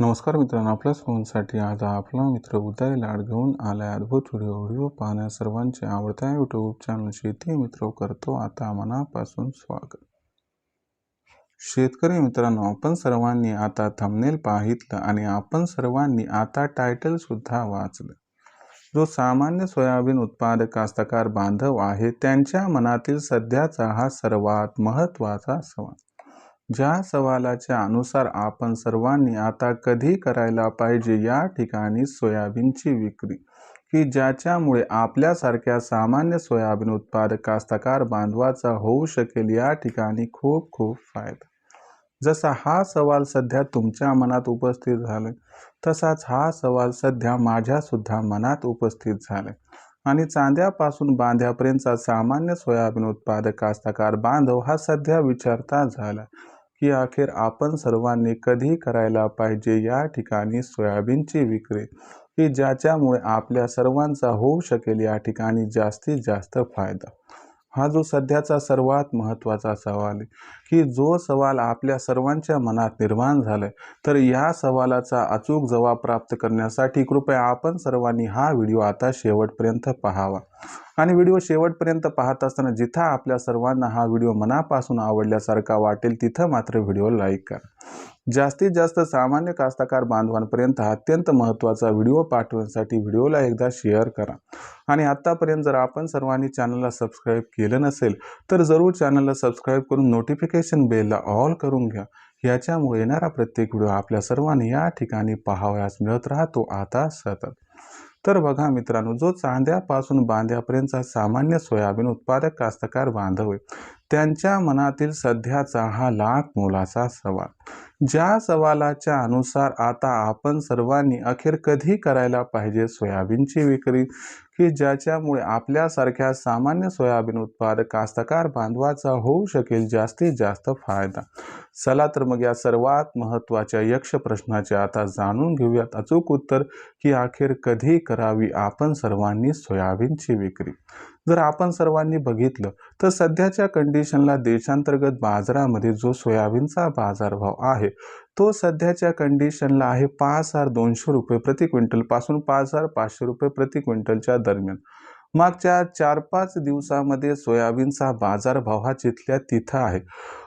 नमस्कार मित्रांनो आपल्या फोनसाठी आज आपला मित्र उदय लाड घेऊन आलाय अद्भुत व्हिडिओ व्हिडिओ पाहण्या सर्वांचे आवडत्या यूट्यूब चॅनल शेती मित्र करतो. आता मनापासून स्वागत. शेतकरी मित्रांनो आपण सर्वांनी आता थंबनेल पाहितलं आणि आपण सर्वांनी आता टायटल सुद्धा वाचलं. जो सामान्य सोयाबीन उत्पादक कास्तकार बांधव आहे त्यांच्या मनातील सध्याचा हा सर्वात महत्त्वाचा सवाल. ज्या सवालाच्या अनुसार आपण सर्वांनी आता कधी करायला पाहिजे या ठिकाणी सोयाबीनची विक्री. की ज्याच्यामुळे आपल्यासारख्या सामान्य सोयाबीन उत्पादक कास्तकार बांधवाचा होऊ शकेल या ठिकाणी खूप खूप फायदा. जसा हा सवाल सध्या तुमच्या मनात उपस्थित झाला तसाच हा सवाल सध्या माझ्यासुद्धा मनात उपस्थित झाला आणि चांद्यापासून बांध्यापर्यंतचा सामान्य सोयाबीन उत्पादक कास्तकार बांधव हा सध्या विचारता झाला की अखेर आपण सर्वांनी कधी करायला पाहिजे या ठिकाणी सोयाबीनची विक्री की ज्याच्यामुळे आपल्या सर्वांचा होऊ शकेल या ठिकाणी जास्तीत जास्त फायदा? हा जो सध्याचा सर्वात महत्त्वाचा सवाल आहे की जो सवाल आपल्या सर्वांच्या मनात निर्माण झालाय तर या सवालाचा अचूक जबाब प्राप्त करण्यासाठी कृपया आपण सर्वांनी हा व्हिडिओ आता शेवटपर्यंत पाहावा. आणि व्हिडिओ शेवटपर्यंत पाहत असताना जिथं आपल्या सर्वांना हा व्हिडिओ मनापासून आवडल्यासारखा वाटेल तिथं मात्र व्हिडिओ लाईक करा. जास्तीत जास्त सामान्य कास्तकार बांधवांपर्यंत अत्यंत महत्त्वाचा व्हिडिओ पाठवण्यासाठी व्हिडिओला एकदा शेअर करा. आणि आत्तापर्यंत जर आपण सर्वांनी चॅनलला सबस्क्राईब केलं नसेल तर जरूर चॅनलला सबस्क्राईब करून नोटिफिकेशन बेलला ऑल करून घ्या. याच्यामुळे येणारा प्रत्येक व्हिडिओ आपल्या सर्वांनी या ठिकाणी पाहावयास मिळत राहतो. आता सतत. तर बघा मित्रांनो जो चांद्यापासून बांध्यापर्यंतचा सामान्य सोयाबीन उत्पादक कास्तकार बांधव आहे त्यांच्या मनातील सध्याचा हा लाख मोलाचा सवाल. ज्या सवालाच्या अनुसार आता आपण सर्वांनी अखेर कधी करायला पाहिजे सोयाबीनची विक्री? की ज्याच्यामुळे आपल्यासारख्या सामान्य सोयाबीन उत्पादक कास्तकार बांधवाचा होऊ शकेल जास्तीत जास्त फायदा? चला तर मग या सर्वात महत्त्वाच्या यक्ष प्रश्नाचे आता जाणून घेऊयात. अचूक उत्तर की अखेर कधी करावी आपण सर्वांनी सोयाबीनची विक्री? जर आपण सर्वांनी बघितलं तर सध्याच्या कंडिशनला देशांतर्गत बाजारामध्ये जो सोयाबीनचा बाजारभाव आहे तो सध्याच्या कंडिशनला आहे पाच हजार दोनशे रुपये प्रति क्विंटलपासून पाच हजार पाचशे रुपये प्रति क्विंटलच्या दरम्यान. मागच्या चार पाच दिवसामध्ये सोयाबीनचा बाजारभाव हा जिथल्या तिथं आहे.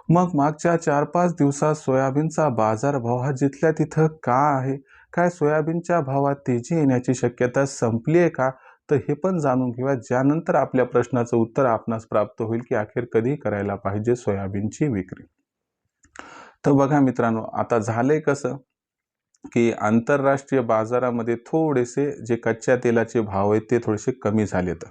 मग मागच्या चार पाच दिवसात सोयाबीनचा बाजारभाव हा जिथल्या तिथं का आहे? काय सोयाबीनच्या भावात तेजी येण्याची शक्यता संपली आहे का? तर हे पण जाणून घेऊया ज्यानंतर आपल्या प्रश्नाचं उत्तर आपणास प्राप्त होईल की अखेर कधी करायला पाहिजे सोयाबीनची विक्री. तर बघा मित्रांनो आता झालंय कसं की आंतरराष्ट्रीय बाजारामध्ये थोडेसे जे कच्च्या तेलाचे भाव आहेत ते थोडेसे कमी झालेत.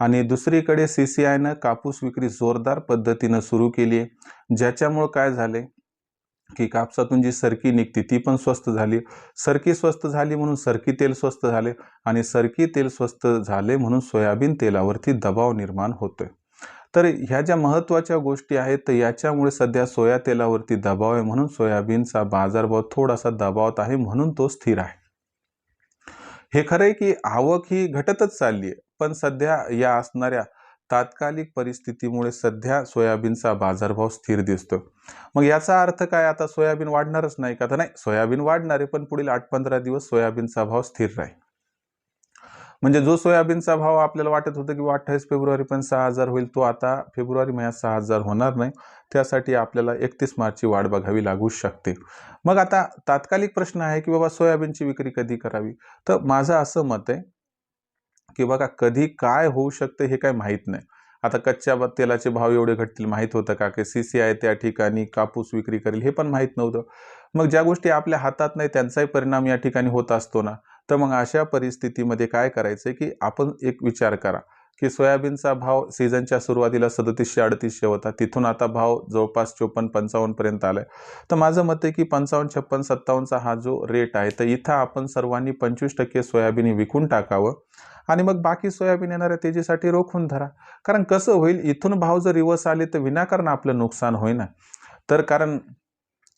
आणि दुसरीकडे सी सी आयनं कापूस विक्री जोरदार पद्धतीनं सुरू केली आहे ज्याच्यामुळं काय झाले की कापसातून जी सरकी निघते ती पण स्वस्त झाली. सरकी स्वस्त झाली म्हणून सरकी तेल स्वस्त झाले आणि सरकी तेल स्वस्त झाले म्हणून सोयाबीन तेलावरती दबाव निर्माण होतोय. तर ह्या ज्या महत्त्वाच्या गोष्टी आहेत तर याच्यामुळे सध्या सोया तेलावरती दबाव आहे म्हणून सोयाबीनचा बाजारभाव थोडासा दबावत आहे म्हणून तो स्थिर आहे. हे खरं आहे की आवक ही घटतच चालली आहे पण सध्या या असणाऱ्या तात्कालिक परिस्थितीमुळे सध्या सोयाबीनचा बाजारभाव स्थिर दिसतो. मग याचा अर्थ काय? आता सोयाबीन वाढणारच नाही का? तर नाही सोयाबीन वाढणार आहे पण पुढील आठ पंधरा दिवस सोयाबीनचा भाव स्थिर राहील. म्हणजे जो सोयाबीनचा भाव आपल्याला वाटत होतं की अठ्ठावीस फेब्रुवारी पण सहा हजार होईल तो आता फेब्रुवारी महिन्यात सहा हजार होणार नाही. त्यासाठी आपल्याला एकतीस मार्चची वाढ बघावी लागू शकते. मग आता तात्कालिक प्रश्न आहे की बाबा सोयाबीनची विक्री कधी करावी? तर माझं असं मत आहे की का कधी काय होऊ शकतं हे काय माहीत नाही. आता कच्च्या तेलाचे भाव एवढे घटतील माहीत होतं का की सी सी आय त्या ठिकाणी कापूस विक्री करेल हे पण माहीत नव्हतं. मग ज्या गोष्टी आपल्या हातात नाही त्यांचाही परिणाम या ठिकाणी होत असतो ना. तर मग अशा परिस्थितीमध्ये काय करायचं की आपण एक विचार करा. की सोयाबीनचा भाव सीझनच्या सुरुवातीला सदतीसशे अडतीसशे होता. तिथून आता भाव जवळपास चोपन्न पंचावन्नपर्यंत आला आहे तर माझं मत आहे की पंचावन्न छप्पन सत्तावन्नचा हा जो रेट आहे तर इथं आपण सर्वांनी पंचवीस टक्के सोयाबीन विकून टाकावं आणि मग बाकी सोयाबीन येणाऱ्या तेजीसाठी रोखून धरा. कारण कसं होईल इथून भाव जर रिवर्स आले तर विनाकारण आपलं नुकसान होईना. तर कारण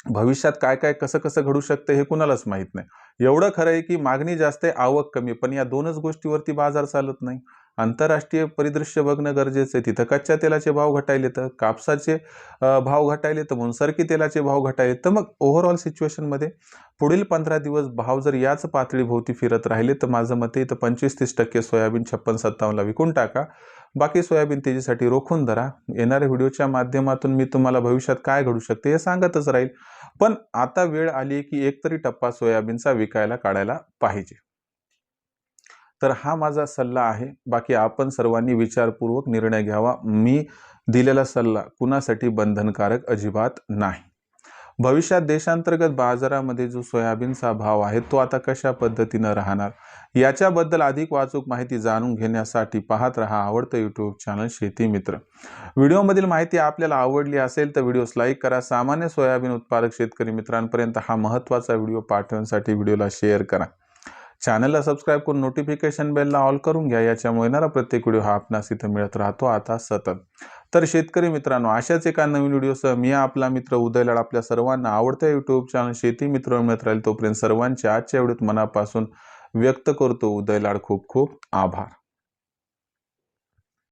भविष्यात काय काय कसं कसं घडू शकतं हे कुणालाच माहीत नाही. एवढं खरं आहे की मागणी जास्त आहे आवक कमी पण या दोनच गोष्टीवरती बाजार चालत नाही. आंतरराष्ट्रीय परिदृश्य बघणं गरजेचं आहे. तिथं कच्च्या तेलाचे भाव घटायले तर कापसाचे भाव घटायले तर मुनसरकी तेलाचे भाव घटायले तर मग ओव्हरऑल सिच्युएशनमध्ये पुढील पंधरा दिवस भाव जर याच पातळीभोवती फिरत राहिले तर माझं मते इथं पंचवीस तीस टक्के सोयाबीन छप्पन सत्तावन्नला विकून टाका. बाकी सोयाबीन तेजीसाठी रोखून धरा. येणाऱ्या व्हिडिओच्या माध्यमातून मी तुम्हाला भविष्यात काय घडू शकते हे सांगतच राहील. पण आता वेळ आली की एकतरी टप्पा सोयाबीनचा विकायला काढायला पाहिजे. तर हा माझा सल्ला आहे. बाकी आपण सर्वांनी विचारपूर्वक निर्णय घ्यावा. मी दिलेला सल्ला कुणासाठी बंधनकारक अजिबात नाही. भविष्यात देशांतर्गत बाजारामध्ये जो सोयाबीनचा भाव आहे तो आता कशा पद्धतीनं राहणार? याच्याबद्दल अधिक वाचूक माहिती जाणून घेण्यासाठी पाहत रहा आवडतं यूट्यूब चॅनल शेती मित्र. व्हिडिओमधील माहिती आपल्याला आवडली असेल तर व्हिडिओस लाईक करा. सामान्य सोयाबीन उत्पादक शेतकरी मित्रांपर्यंत हा महत्त्वाचा व्हिडिओ पाठवण्यासाठी व्हिडिओला शेअर करा. चॅनलला सबस्क्राईब करून नोटिफिकेशन बेलला ऑल करून घ्या. याच्यामुळे येणारा प्रत्येक व्हिडिओ हा आपणास इथं मिळत राहतो. आता सतत. तर शेतकरी मित्रांनो अशाच एका नवीन व्हिडिओसह मी आपला मित्र उदयलाड आपल्या सर्वांना आवडत्या यूट्यूब चॅनल शेती मित्र मिळत राहील तोपर्यंत सर्वांच्या आजच्या व्हिडिओत मनापासून व्यक्त करतो. उदयलाड खूप खूप आभार.